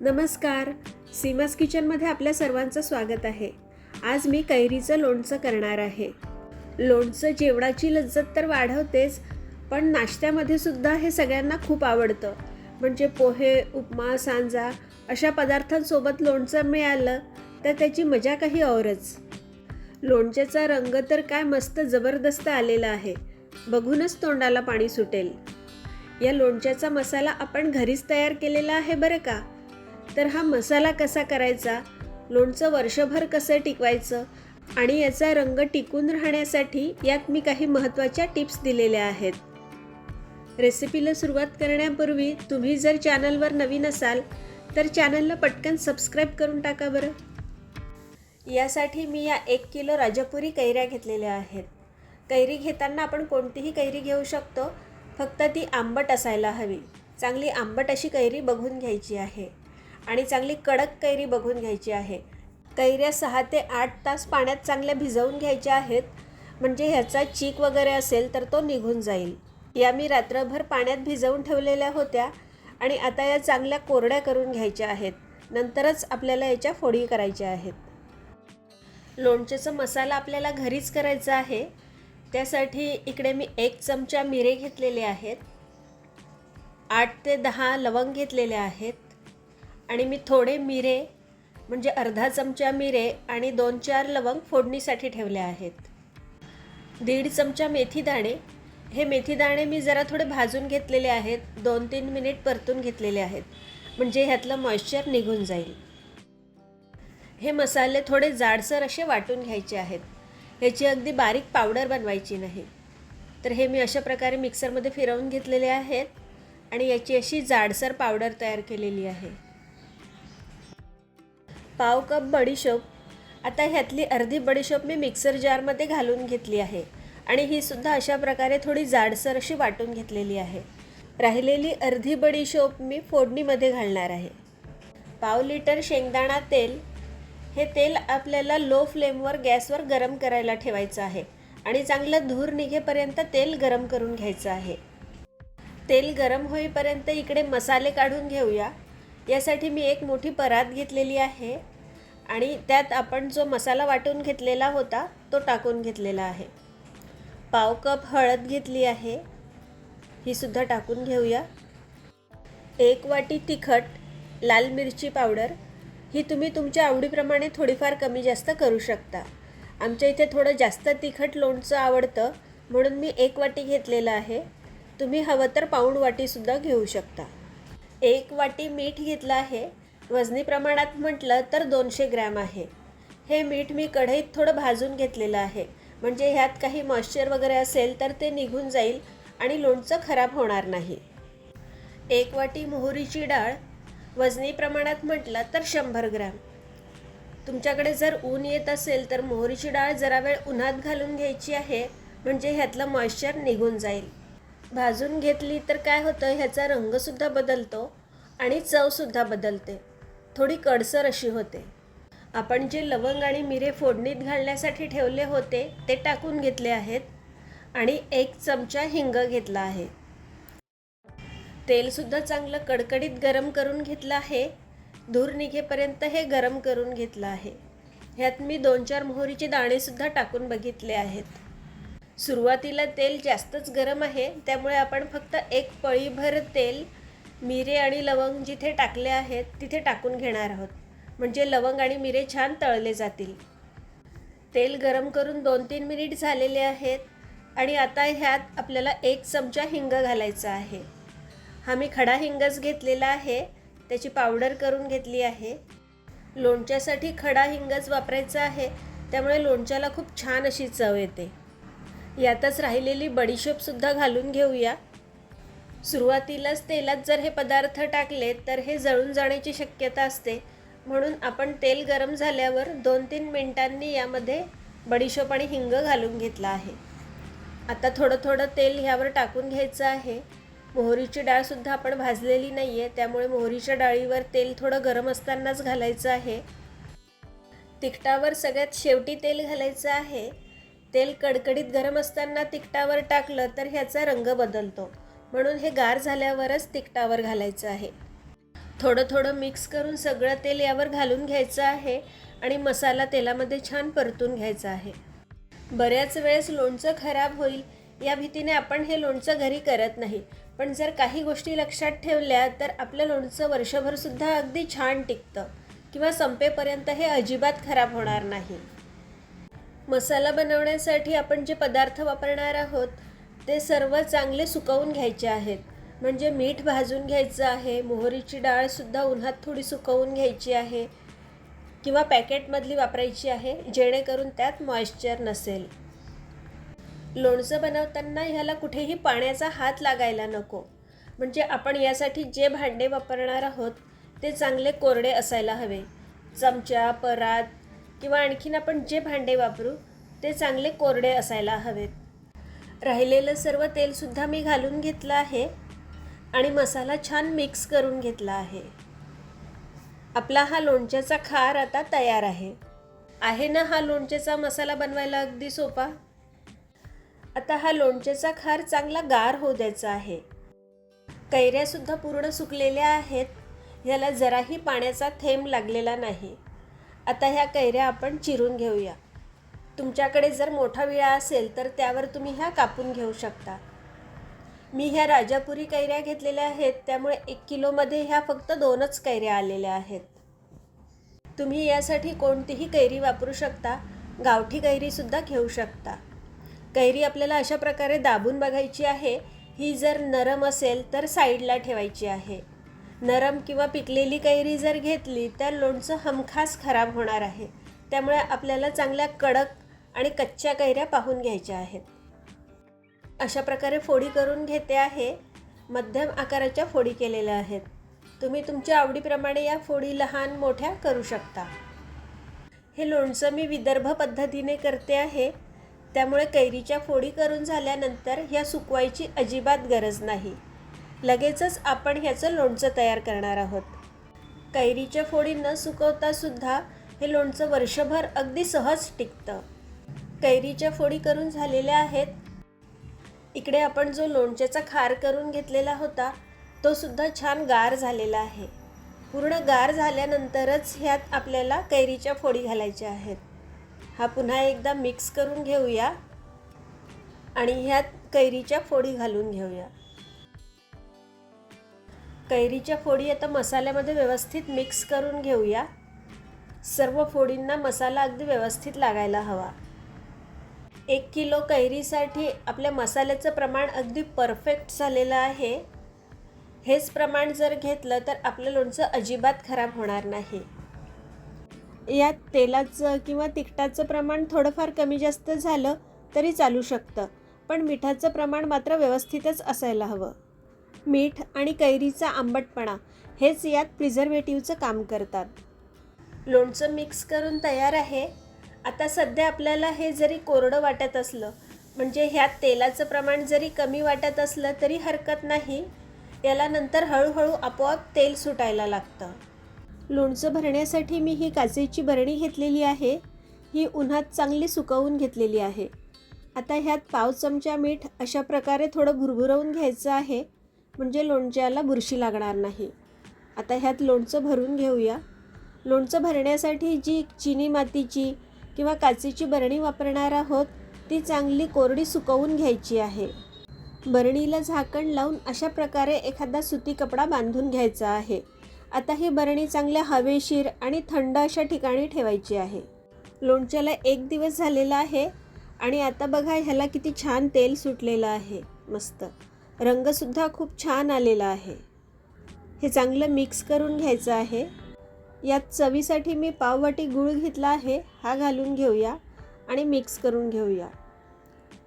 नमस्कार. सीमास किचनमध्ये आपल्या सर्वांचं स्वागत आहे. आज मी कैरीचं लोणचं करणार आहे. लोणचं जेवणाची लज्जत तर वाढवतेच पण नाश्त्यामध्ये सुद्धा हे सगळ्यांना खूप आवडतं. म्हणजे पोहे उपमा सांजा अशा पदार्थांसोबत लोणचं मिळालं तर त्याची मजा काही औरच. लोणच्याचा रंग तर काय मस्त जबरदस्त आलेला आहे. बघूनच तोंडाला पाणी सुटेल. या लोणच्याचा मसाला आपण घरीच तयार केलेला आहे बरं का? तर हा मसाला कसा करायचा? लोणचं वर्षभर कसं टिकवायचं? आणि याचा रंग टिकून राहण्यासाठी यात मी काही महत्त्वाच्या टिप्स दिलेल्या आहेत. रेसिपीला सुरुवात करण्यापूर्वी तुम्ही जर चॅनलवर नवीन असाल तर चॅनलला पटकन सबस्क्राईब करून टाका बरं. यासाठी मी या एक किलो राजापुरी कैऱ्या घेतलेल्या आहेत. कैरी घेताना आपण कोणतीही कैरी घेऊ शकतो फक्त ती आंबट असायला हवी. चांगली आंबट अशी कैरी बघून घ्यायची आहे. आणि चांगली कडक कैरी बघून घ्यायची आहे. कैऱ्या सहा ते आठ तास पाण्यात चांगल्या भिजवून घ्यायच्या आहेत. म्हणजे ह्याचा चीक वगैरे असेल तर तो निघून जाईल. या मी रात्रभर पाण्यात भिजवून ठेवलेल्या होत्या आणि आता या चांगल्या कोरड्या करून घ्यायच्या आहेत. नंतरच आपल्याला याच्या फोडी करायच्या आहेत. लोणच्याचा मसाला आपल्याला घरीच करायचा आहे. त्यासाठी इकडे मी एक चमचा मिरे घेतलेले आहेत. आठ ते दहा लवंग घेतलेले आहेत. आणि मी थोडे मिरे म्हणजे अर्धा चमचा मिरे आणि दोन चार लवंग फोडणीसाठी ठेवले आहेत. दीड चमचा मेथी दाणे. हे मेथी दाणे मी जरा थोडे भाजून घेतलेले आहेत. दोन तीन मिनिट परतून घेतलेले आहेत. म्हणजे ह्यातलं मॉइश्चर निघून जाईल. हे मसाले थोडे जाडसर असे वाटून घ्यायचे आहेत. ह्याची अगदी बारीक पावडर बनवायची नाही. तर हे मी अशा प्रकारे मिक्सरमध्ये फिरवून घेतलेले आहेत. आणि याची अशी जाडसर पावडर तयार केलेली आहे. पाव कप बडीशोप. आता ह्यातली अर्धी बडीशोप मी मिक्सर जारमध्ये घालून घेतली आहे. आणि ही सुद्धा अशा प्रकारे थोडी जाडसर अशी वाटून घेतलेली आहे. राहिलेली अर्धी बडीशोप मी फोडणीमध्ये घालणार आहे. पाव लिटर शेंगदाणा तेल. हे तेल आपल्याला लो फ्लेमवर गॅसवर गरम करायला ठेवायचं आहे. आणि चांगलं धूर निघेपर्यंत तेल गरम करून घ्यायचं आहे. तेल गरम होईपर्यंत इकडे मसाले काढून घेऊया. यासाठी मी एक मोठी परात घेतलेली आहे आणि त्यात आपण जो मसाला वाटून घेतलेला होता तो टाकून घेतलेला आहे. पाव कप हळद घेतली आहे ही सुद्धा टाकून घेऊया. एक वाटी तिखट लाल मिरची पावडर ही तुम्ही तुमच्या आवडीप्रमाणे थोडीफार कमी जास्त करू शकता. आमच्या इथे थोडं जास्त तिखट लोणचं आवडतं म्हणून मी एक वाटी घेतलेलं आहे. तुम्ही हवं तर पाऊंड वाटीसुद्धा घेऊ शकता. एक वाटी मीठ घेतलं आहे. वजनी प्रमाणात म्हटलं तर दोनशे ग्रॅम आहे. हे मीठ मी कढईत थोडं भाजून घेतलेलं आहे. म्हणजे ह्यात काही मॉइश्चर वगैरे असेल तर ते निघून जाईल आणि लोणचं खराब होणार नाही. एक वाटी मोहरीची डाळ. वजनी प्रमाणात म्हटलं तर शंभर ग्रॅम. तुमच्याकडे जर ऊन येत असेल तर मोहरीची डाळ जरा वेळ उन्हात घालून घ्यायची आहे. म्हणजे ह्यातलं मॉइश्चर निघून जाईल. भाजून घेतली तर काय होतं ह्याचा रंगसुद्धा बदलतो आणि चवसुद्धा बदलते. थोडी कडसर अशी होते. आपण जे लवंग आणि मिरे फोडणीत घालण्यासाठी ठेवले होते ते टाकून घेतले आहेत आणि एक चमचा हिंग घेतला आहे. तेलसुद्धा चांगलं कडकडीत गरम करून घेतलं आहे. धूर निघेपर्यंत हे गरम करून घेतलं आहे. ह्यात मी दोन चार मोहरीचे दाणेसुद्धा टाकून बघितले आहेत. सुरुवातीला तेल जास्तच गरम आहे त्यामुळे आपण फक्त एक पळीभर तेल मिरे आणि लवंग जिथे टाकले आहेत तिथे टाकून घेणार आहोत. म्हणजे लवंग आणि मिरे छान तळले जातील. तेल गरम करून दोन तीन मिनिट झालेले आहेत आणि आता ह्यात आपल्याला एक चमचा हिंग घालायचा आहे. हा मी खडा हिंगच घेतलेला आहे त्याची पावडर करून घेतली आहे. लोणच्यासाठी खडा हिंगच वापरायचा आहे त्यामुळे लोणच्याला खूप छान अशी चव येते. यातच राहिलेली बडीशोपसुद्धा घालून घेऊया. सुरुवातीलाच तेलात जर हे पदार्थ टाकले तर हे जळून जाण्याची शक्यता असते. म्हणून आपण तेल गरम झाल्यावर दोन तीन मिनटांनी यामध्ये बडीशोप आणि हिंग घालून घेतला आहे. आता थोडं थोडं तेल ह्यावर टाकून घ्यायचं आहे. मोहरीची डाळसुद्धा आपण भाजलेली नाही आहे त्यामुळे मोहरीच्या डाळीवर तेल थोडं गरम असतानाच घालायचं आहे. तिखटावर सगळ्यात शेवटी तेल घालायचं आहे. तेल कडकडीत गरम असताना तिखटावर टाकलं तर ह्याचा रंग बदलतो. म्हणून हे गार झाल्यावरच तिखटावर घालायचं आहे. थोडं थोडं मिक्स करून सगळं तेल यावर घालून घ्यायचं आहे आणि मसाला तेलामध्ये छान परतून घ्यायचा आहे. बऱ्याच वेळेस लोणचं खराब होईल या भीतीने आपण हे लोणचं घरी करत नाही. पण जर काही गोष्टी लक्षात ठेवल्या तर आपलं लोणचं वर्षभरसुद्धा अगदी छान टिकतं किंवा संपेपर्यंत हे अजिबात खराब होणार नाही. मसाला बनवण्यासाठी आपण जे पदार्थ वापरणार आहोत ते सर्व चांगले सुकवून घ्यायचे आहेत. म्हणजे मीठ भाजून घ्यायचं आहे मोहरीची डाळसुद्धा उन्हात थोडी सुकवून घ्यायची आहे किंवा पॅकेटमधली वापरायची आहे जेणेकरून त्यात मॉइश्चर नसेल. लोणचं बनवताना ह्याला कुठेही पाण्याचा हात लागायला नको. म्हणजे आपण यासाठी जे भांडे वापरणार आहोत ते चांगले कोरडे असायला हवे. चमचा परात किंवा आणखीन आपण जे भांडे वापरू ते चांगले कोरडे असायला हवेत. राहिलेलं सर्व तेलसुद्धा मी घालून घेतलं आहे आणि मसाला छान मिक्स करून घेतला आहे. आपला हा लोणच्याचा खार आता तयार आहे. आहे ना हा लोणच्याचा मसाला बनवायला अगदी सोपा? आता हा लोणच्याचा खार चांगला गार होऊ द्यायचा आहे. कैऱ्यासुद्धा पूर्ण सुकलेल्या आहेत. ह्याला जराही पाण्याचा थेंब लागलेला नाही. आता ह्या कैऱ्या आपण चिरून घेऊया. तुमच्याकडे जर मोठा विळा असेल तर त्यावर तुम्ही ह्या कापून घेऊ शकता. मी ह्या राजापुरी कैऱ्या घेतलेल्या आहेत त्यामुळे एक किलोमध्ये ह्या फक्त दोनच कैऱ्या आलेल्या आहेत. तुम्ही यासाठी कोणतीही कैरी वापरू शकता गावठी कैरीसुद्धा घेऊ शकता. कैरी आपल्याला अशा प्रकारे दाबून बघायची आहे ही जर नरम असेल तर साईडला ठेवायची आहे. नरम किंवा पिकलेली कैरी जर घेतली तर लोणचं हमखास खराब होणार आहे. त्यामुळे आपल्याला चांगल्या कडक आणि कच्च्या कैऱ्या पाहून घ्यायच्या आहेत. अशा प्रकारे फोडी करून घेते आहे. मध्यम आकाराच्या फोडी केलेल्या आहेत. तुम्ही तुमच्या आवडीप्रमाणे या फोडी लहान मोठ्या करू शकता. हे लोणचं मी विदर्भ पद्धतीने करते आहे. त्यामुळे कैरीच्या फोडी करून झाल्यानंतर ह्या सुकवायची अजिबात गरज नाही. लगेचच आपण ह्याचं लोणचं तयार करणार आहोत. कैरीच्या फोडी न सुद्धा हे लोणचं वर्षभर अगदी सहज टिकतं. कैरीच्या फोडी करून झालेल्या आहेत. इकडे आपण जो लोणच्याचा खार करून घेतलेला होता तो सुद्धा छान गार झालेला आहे. पूर्ण गार झाल्यानंतरच ह्यात आपल्याला कैरीच्या फोडी घालायच्या आहेत. हा पुन्हा एकदा मिक्स करून घेऊया आणि ह्यात कैरीच्या फोडी घालून घेऊया. कैरीच्या फोडी आता मसाल्यामध्ये व्यवस्थित मिक्स करून घेऊया. सर्व फोडींना मसाला अगदी व्यवस्थित लागायला हवा. एक किलो कैरीसाठी आपल्या मसाल्याचं प्रमाण अगदी परफेक्ट झालेलं आहे. हेच प्रमाण जर घेतलं तर आपलं लोणचं अजिबात खराब होणार नाही. यात तेलाचं किंवा तिखटाचं प्रमाण थोडंफार कमी जास्त झालं तरी चालू शकतं पण मिठाचं प्रमाण मात्र व्यवस्थितच असायला हवं. मीठ आणि कैरीचा आंबटपणा हेच यात प्रिझर्वेटिव्हचं काम करतात. लोणचं मिक्स करून तयार आहे. आता सध्या आपल्याला हे जरी कोरडं वाटत असलं म्हणजे ह्यात तेलाचं प्रमाण जरी कमी वाटत असलं तरी हरकत नाही. याला नंतर हळूहळू आपोआप तेल सुटायला लागतं. लोणचं भरण्यासाठी मी ही काचेची भरणी घेतलेली आहे. ही उन्हात चांगली सुकवून घेतलेली आहे. आता ह्यात पाव चमचा मीठ अशा प्रकारे थोडं भुरभुरवून घ्यायचं आहे. म्हणजे लोणच्याला बुरशी लागणार नाही. आता ह्यात लोणचं भरून घेऊया. लोणचं भरण्यासाठी जी चिनी मातीची किंवा काचेची बरणी वापरणार आहोत ती चांगली कोरडी सुकवून घ्यायची आहे. बरणीला झाकण लावून अशा प्रकारे एखादा सुती कपडा बांधून घ्यायचा आहे. आता ही बरणी चांगल्या हवेशीर आणि थंड अशा ठिकाणी ठेवायची आहे. लोणच्याला एक दिवस झालेला आहे आणि आता बघा ह्याला किती छान तेल सुटलेलं आहे. मस्त. रंगसुद्धा खूप छान आलेला आहे. हे चांगलं मिक्स करून घ्यायचं आहे. यात चवीसाठी मी पाववाटी गूळ घेतला आहे हा घालून घेऊया आणि मिक्स करून घेऊया.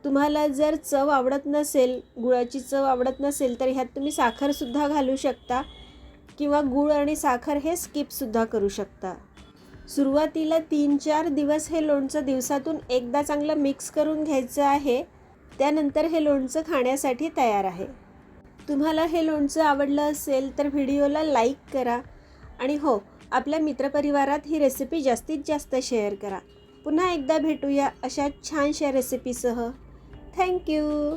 तुम्हाला जर चव आवडत नसेल गुळाची चव आवडत नसेल तर ह्यात तुम्ही साखरसुद्धा घालू शकता किंवा गूळ आणि साखर हे स्किपसुद्धा करू शकता. सुरुवातीला तीन चार दिवस हे लोणचं दिवसातून एकदा चांगलं मिक्स करून घ्यायचं आहे. त्यानंतर हे लोणचं खाण्यासाठी तयार आहे. तुम्हाला हे लोणचं आवडलं असेल तर व्हिडिओला लाईक करा आणि हो आपल्या मित्रपरिवारात ही रेसिपी जास्तीत जास्त शेअर करा. पुन्हा एकदा भेटूया अशा छानशा रेसिपीसह. थँक्यू!